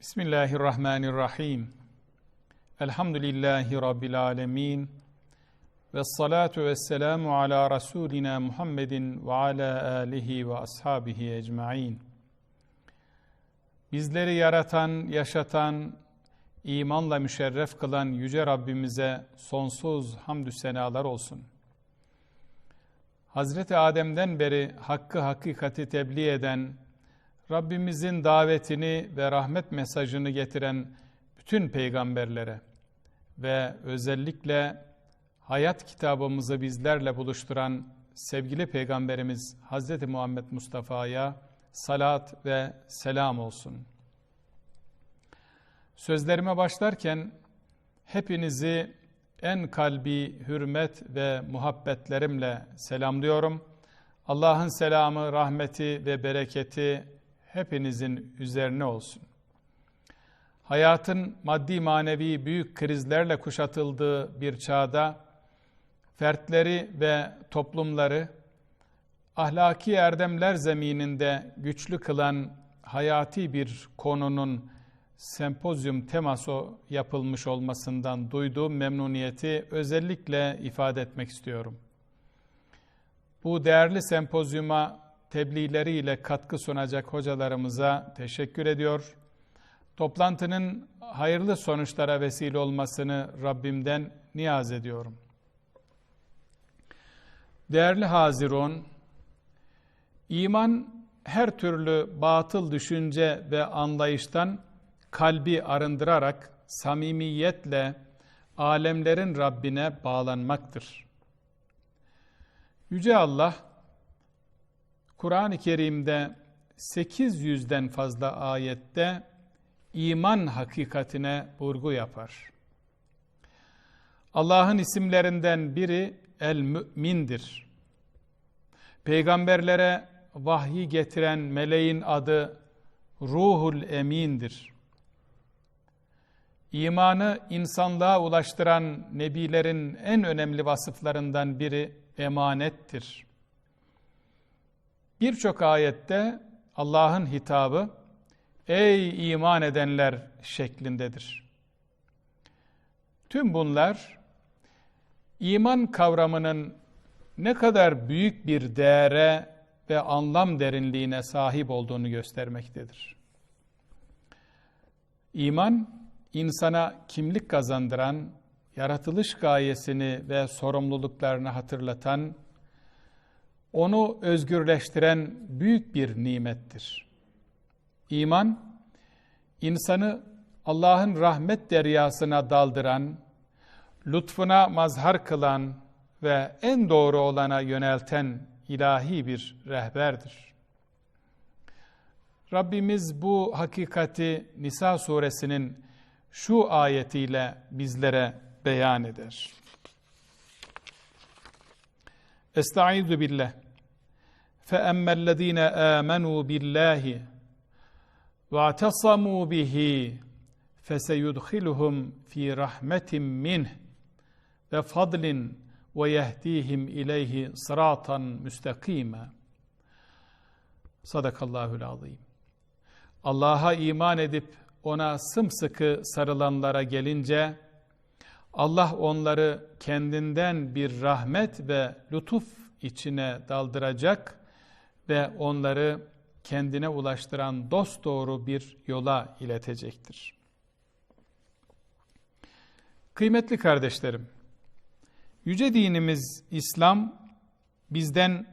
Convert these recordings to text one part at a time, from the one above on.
Bismillahirrahmanirrahim. Elhamdülillahi Rabbil alemin. Ve salatu ve selamu ala Resulina Muhammedin ve ala alihi ve ashabihi ecma'in. Bizleri yaratan, yaşatan, imanla müşerref kılan Yüce Rabbimize sonsuz hamdü senalar olsun. Hazreti Adem'den beri hakkı hakikati tebliğ eden, Rabbimizin davetini ve rahmet mesajını getiren bütün peygamberlere ve özellikle hayat kitabımızı bizlerle buluşturan sevgili peygamberimiz Hz. Muhammed Mustafa'ya salat ve selam olsun. Sözlerime başlarken hepinizi en kalbi hürmet ve muhabbetlerimle selamlıyorum. Allah'ın selamı, rahmeti ve bereketi hepinizin üzerine olsun. Hayatın maddi manevi büyük krizlerle kuşatıldığı bir çağda fertleri ve toplumları ahlaki erdemler zemininde güçlü kılan hayati bir konunun sempozyum teması yapılmış olmasından duyduğum memnuniyeti özellikle ifade etmek istiyorum. Bu değerli sempozyuma tebliğleriyle katkı sunacak hocalarımıza teşekkür ediyor. Toplantının hayırlı sonuçlara vesile olmasını Rabbimden niyaz ediyorum. Değerli Hazirun, iman her türlü batıl düşünce ve anlayıştan kalbi arındırarak samimiyetle alemlerin Rabbine bağlanmaktır. Yüce Allah Kur'an-ı Kerim'de 800'den fazla ayette iman hakikatine vurgu yapar. Allah'ın isimlerinden biri El-Mü'mindir. Peygamberlere vahyi getiren meleğin adı Ruhul Emin'dir. İmanı insanlığa ulaştıran nebilerin en önemli vasıflarından biri emanettir. Birçok ayette Allah'ın hitabı ey iman edenler şeklindedir. Tüm bunlar iman kavramının ne kadar büyük bir değere ve anlam derinliğine sahip olduğunu göstermektedir. İman, insana kimlik kazandıran, yaratılış gayesini ve sorumluluklarını hatırlatan, onu özgürleştiren büyük bir nimettir. İman, insanı Allah'ın rahmet deryasına daldıran, lütfuna mazhar kılan ve en doğru olana yönelten ilahi bir rehberdir. Rabbimiz bu hakikati Nisa suresinin şu ayetiyle bizlere beyan eder. Estaizu billah. فَأَمَّا الَّذ۪ينَ آمَنُوا بِاللّٰهِ وَاَعْتَصَمُوا بِهِ فَسَيُدْخِلُهُمْ ف۪ي رَحْمَةٍ مِّنْهِ وَفَضْلٍ وَيَهْد۪يهِمْ اِلَيْهِ صِرَاطًا مُسْتَقِيمًا Sadakallahül azim. Allah'a iman edip ona sımsıkı sarılanlara gelince Allah onları kendinden bir rahmet ve lütuf içine daldıracak ve onları kendine ulaştıran dosdoğru bir yola iletecektir. Kıymetli kardeşlerim, yüce dinimiz İslam bizden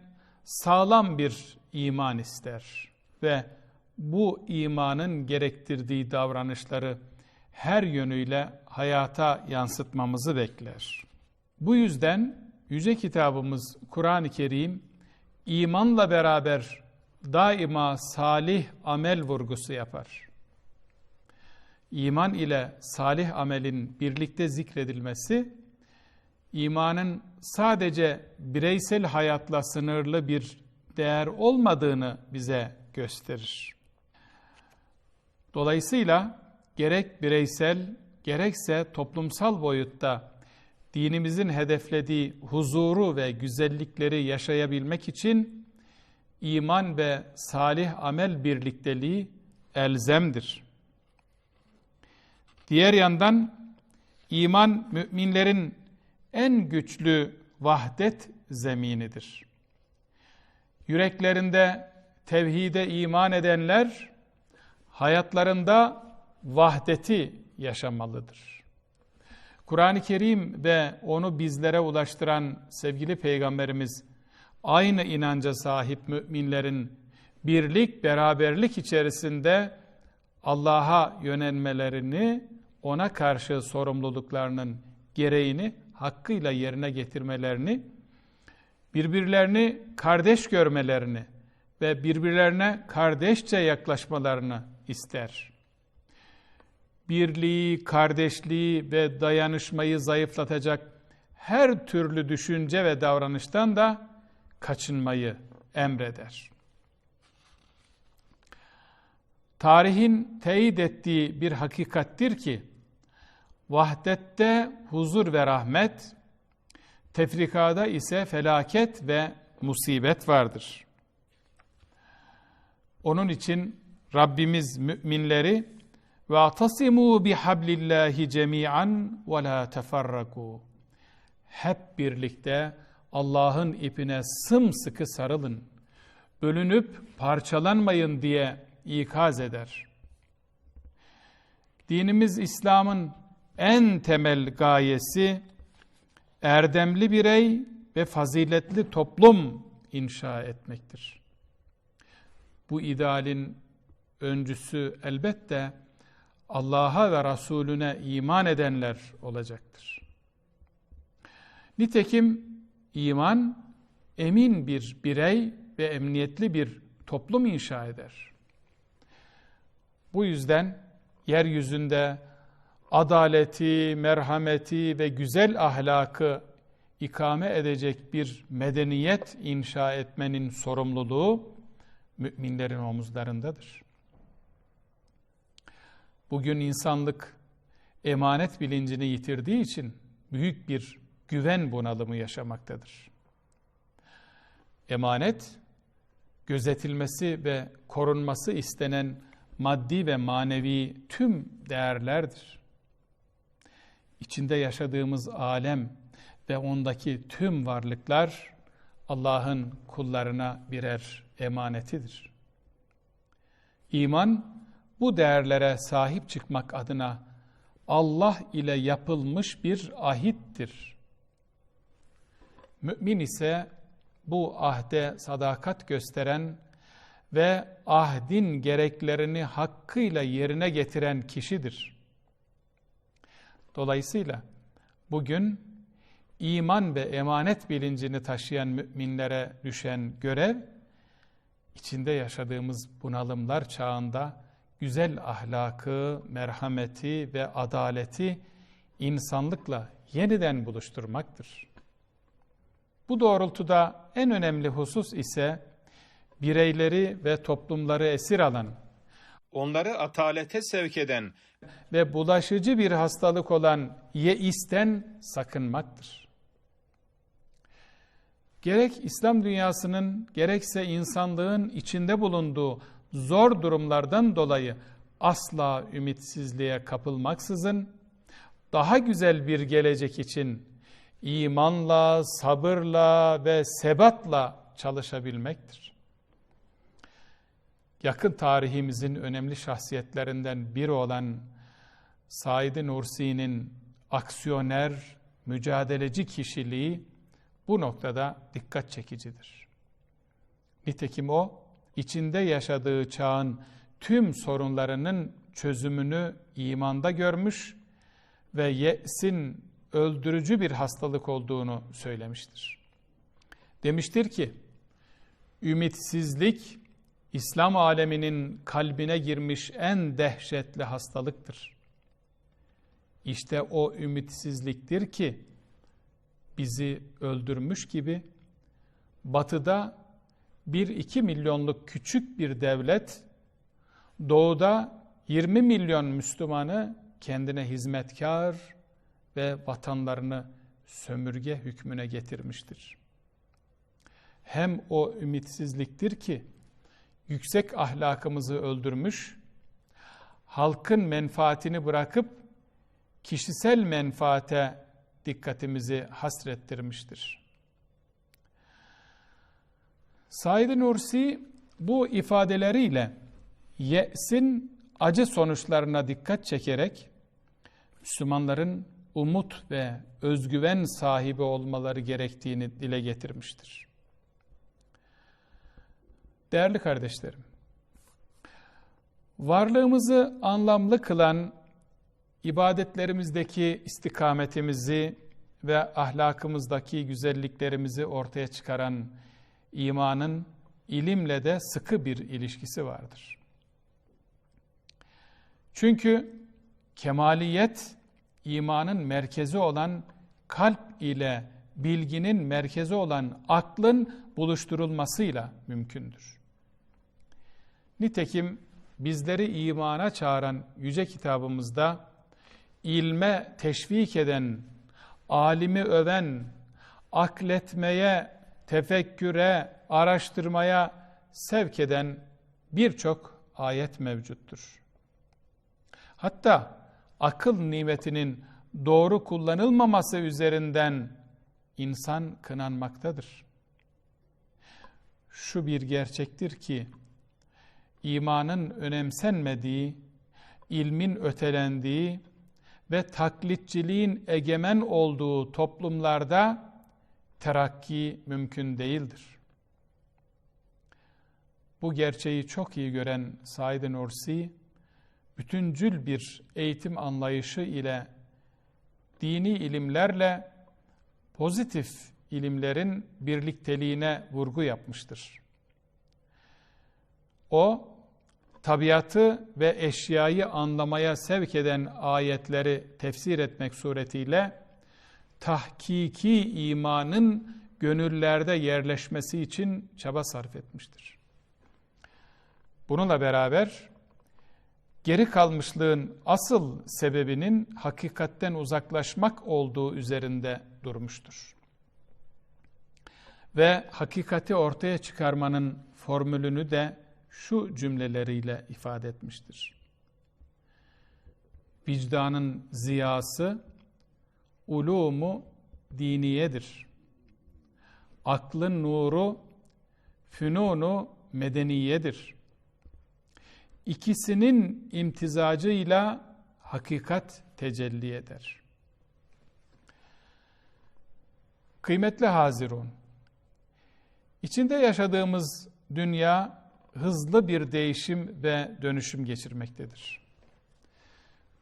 sağlam bir iman ister ve bu imanın gerektirdiği davranışları her yönüyle hayata yansıtmamızı bekler. Bu yüzden yüce kitabımız Kur'an-ı Kerim imanla beraber daima salih amel vurgusu yapar. İman ile salih amelin birlikte zikredilmesi imanın sadece bireysel hayatla sınırlı bir değer olmadığını bize gösterir. Dolayısıyla gerek bireysel gerekse toplumsal boyutta dinimizin hedeflediği huzuru ve güzellikleri yaşayabilmek için iman ve salih amel birlikteliği elzemdir. Diğer yandan iman müminlerin en güçlü vahdet zeminidir. Yüreklerinde tevhide iman edenler hayatlarında vahdeti yaşamalıdır. Kur'an-ı Kerim ve onu bizlere ulaştıran sevgili peygamberimiz aynı inanca sahip müminlerin birlik, beraberlik içerisinde Allah'a yönelmelerini, ona karşı sorumluluklarının gereğini hakkıyla yerine getirmelerini, birbirlerini kardeş görmelerini ve birbirlerine kardeşçe yaklaşmalarını ister. Birliği, kardeşliği ve dayanışmayı zayıflatacak her türlü düşünce ve davranıştan da kaçınmayı emreder. Tarihin teyit ettiği bir hakikattir ki, vahdette huzur ve rahmet, tefrikada ise felaket ve musibet vardır. Onun için Rabbimiz müminleri atasimu bihablillahi cemian ve la teferraku. Hep birlikte Allah'ın ipine sımsıkı sarılın. Bölünüp parçalanmayın diye ikaz eder. Dinimiz İslam'ın en temel gayesi erdemli birey ve faziletli toplum inşa etmektir. Bu idealin öncüsü elbette Allah'a ve Resulüne iman edenler olacaktır. Nitekim iman emin bir birey ve emniyetli bir toplum inşa eder. Bu yüzden yeryüzünde adaleti, merhameti ve güzel ahlakı ikame edecek bir medeniyet inşa etmenin sorumluluğu müminlerin omuzlarındadır. Bugün insanlık emanet bilincini yitirdiği için büyük bir güven bunalımı yaşamaktadır. Emanet, gözetilmesi ve korunması istenen maddi ve manevi tüm değerlerdir. İçinde yaşadığımız alem ve ondaki tüm varlıklar Allah'ın kullarına birer emanetidir. İman bu değerlere sahip çıkmak adına Allah ile yapılmış bir ahittir. Mümin ise bu ahde sadakat gösteren ve ahdin gereklerini hakkıyla yerine getiren kişidir. Dolayısıyla bugün iman ve emanet bilincini taşıyan müminlere düşen görev, içinde yaşadığımız bunalımlar çağında güzel ahlakı, merhameti ve adaleti insanlıkla yeniden buluşturmaktır. Bu doğrultuda en önemli husus ise bireyleri ve toplumları esir alan, onları atalete sevk eden ve bulaşıcı bir hastalık olan yeisten sakınmaktır. Gerek İslam dünyasının gerekse insanlığın içinde bulunduğu zor durumlardan dolayı asla ümitsizliğe kapılmaksızın daha güzel bir gelecek için imanla, sabırla ve sebatla çalışabilmektir. Yakın tarihimizin önemli şahsiyetlerinden biri olan Said Nursi'nin aksiyoner, mücadeleci kişiliği bu noktada dikkat çekicidir. Nitekim o, içinde yaşadığı çağın tüm sorunlarının çözümünü imanda görmüş ve yesin öldürücü bir hastalık olduğunu söylemiştir. Demiştir ki, ümitsizlik İslam aleminin kalbine girmiş en dehşetli hastalıktır. İşte o ümitsizliktir ki bizi öldürmüş gibi batıda bir iki milyonluk küçük bir devlet doğuda 20 milyon Müslümanı kendine hizmetkar ve vatanlarını sömürge hükmüne getirmiştir. Hem o ümitsizliktir ki yüksek ahlakımızı öldürmüş, halkın menfaatini bırakıp kişisel menfaate dikkatimizi hasrettirmiştir. Said Nursi bu ifadeleriyle ye'sin acı sonuçlarına dikkat çekerek Müslümanların umut ve özgüven sahibi olmaları gerektiğini dile getirmiştir. Değerli kardeşlerim, varlığımızı anlamlı kılan ibadetlerimizdeki istikametimizi ve ahlakımızdaki güzelliklerimizi ortaya çıkaran imanın ilimle de sıkı bir ilişkisi vardır. Çünkü kemaliyet imanın merkezi olan kalp ile bilginin merkezi olan aklın buluşturulmasıyla mümkündür. Nitekim bizleri imana çağıran yüce kitabımızda ilme teşvik eden, alimi öven, akletmeye, tefekküre, araştırmaya sevk eden birçok ayet mevcuttur. Hatta akıl nimetinin doğru kullanılmaması üzerinden insan kınanmaktadır. Şu bir gerçektir ki imanın önemsenmediği, ilmin ötelendiği ve taklitçiliğin egemen olduğu toplumlarda terakki mümkün değildir. Bu gerçeği çok iyi gören Said Nursi, bütüncül bir eğitim anlayışı ile dini ilimlerle pozitif ilimlerin birlikteliğine vurgu yapmıştır. O, tabiatı ve eşyayı anlamaya sevk eden ayetleri tefsir etmek suretiyle tahkiki imanın gönüllerde yerleşmesi için çaba sarf etmiştir. Bununla beraber geri kalmışlığın asıl sebebinin hakikatten uzaklaşmak olduğu üzerinde durmuştur. Ve hakikati ortaya çıkarmanın formülünü de şu cümleleriyle ifade etmiştir. Vicdanın ziyası ulumu diniyedir. Aklın nuru fünunu medeniyedir. İkisinin imtizacıyla hakikat tecelli eder. Kıymetli Hazirun, içinde yaşadığımız dünya hızlı bir değişim ve dönüşüm geçirmektedir.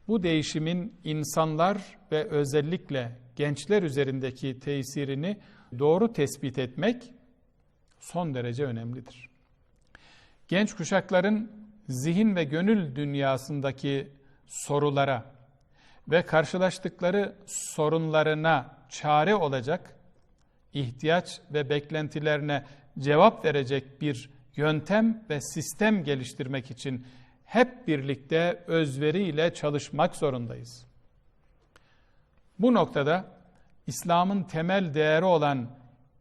Bu değişimin insanlar ve özellikle gençler üzerindeki tesirini doğru tespit etmek son derece önemlidir. Genç kuşakların zihin ve gönül dünyasındaki sorulara ve karşılaştıkları sorunlarına çare olacak, ihtiyaç ve beklentilerine cevap verecek bir yöntem ve sistem geliştirmek için hep birlikte özveriyle çalışmak zorundayız. Bu noktada İslam'ın temel değeri olan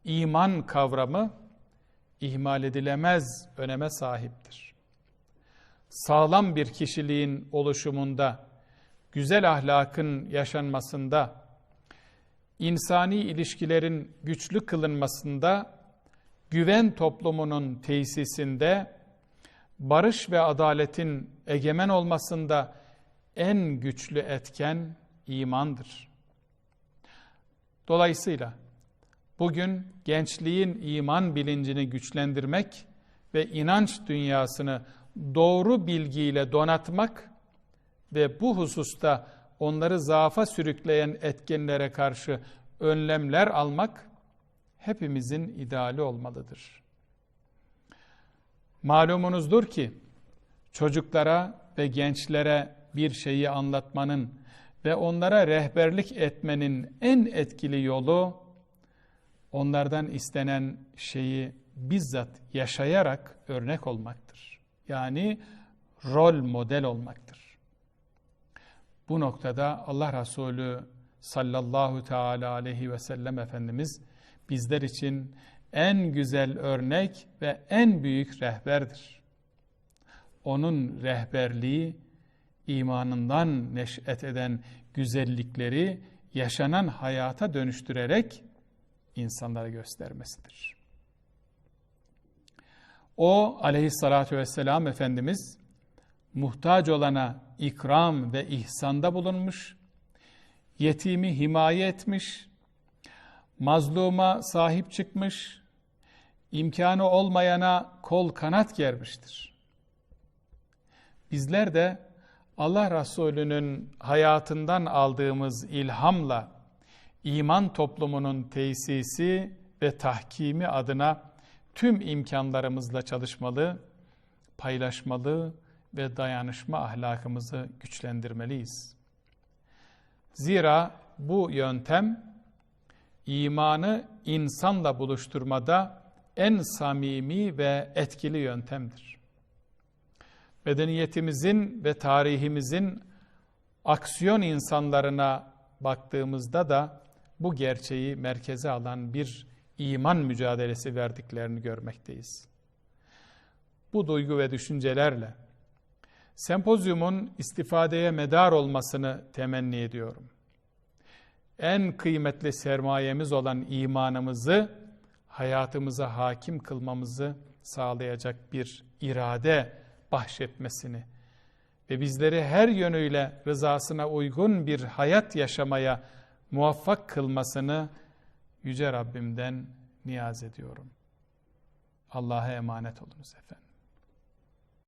iman kavramı ihmal edilemez öneme sahiptir. Sağlam bir kişiliğin oluşumunda, güzel ahlakın yaşanmasında, insani ilişkilerin güçlü kılınmasında, güven toplumunun tesisinde, barış ve adaletin egemen olmasında en güçlü etken imandır. Dolayısıyla bugün gençliğin iman bilincini güçlendirmek ve inanç dünyasını doğru bilgiyle donatmak ve bu hususta onları zaafa sürükleyen etkenlere karşı önlemler almak hepimizin ideali olmalıdır. Malumunuzdur ki çocuklara ve gençlere bir şeyi anlatmanın ve onlara rehberlik etmenin en etkili yolu onlardan istenen şeyi bizzat yaşayarak örnek olmaktır. Yani rol model olmaktır. Bu noktada Allah Resulü sallallahu teala aleyhi ve sellem Efendimiz bizler için en güzel örnek ve en büyük rehberdir. Onun rehberliği imanından neş'et eden güzellikleri yaşanan hayata dönüştürerek insanlara göstermesidir. O aleyhissalatü vesselam Efendimiz muhtaç olana ikram ve ihsanda bulunmuş, yetimi himaye etmiş, mazluma sahip çıkmış, imkanı olmayana kol kanat germiştir. Bizler de Allah Resulü'nün hayatından aldığımız ilhamla iman toplumunun tesisi ve tahkimi adına tüm imkanlarımızla çalışmalı, paylaşmalı ve dayanışma ahlakımızı güçlendirmeliyiz. Zira bu yöntem imanı insanla buluşturmada en samimi ve etkili yöntemdir. Medeniyetimizin ve tarihimizin aksiyon insanlarına baktığımızda da bu gerçeği merkeze alan bir iman mücadelesi verdiklerini görmekteyiz. Bu duygu ve düşüncelerle sempozyumun istifadeye medar olmasını temenni ediyorum. En kıymetli sermayemiz olan imanımızı hayatımıza hakim kılmamızı sağlayacak bir irade bahşetmesini ve bizleri her yönüyle rızasına uygun bir hayat yaşamaya muvaffak kılmasını Yüce Rabbimden niyaz ediyorum. Allah'a emanet olunuz efendim.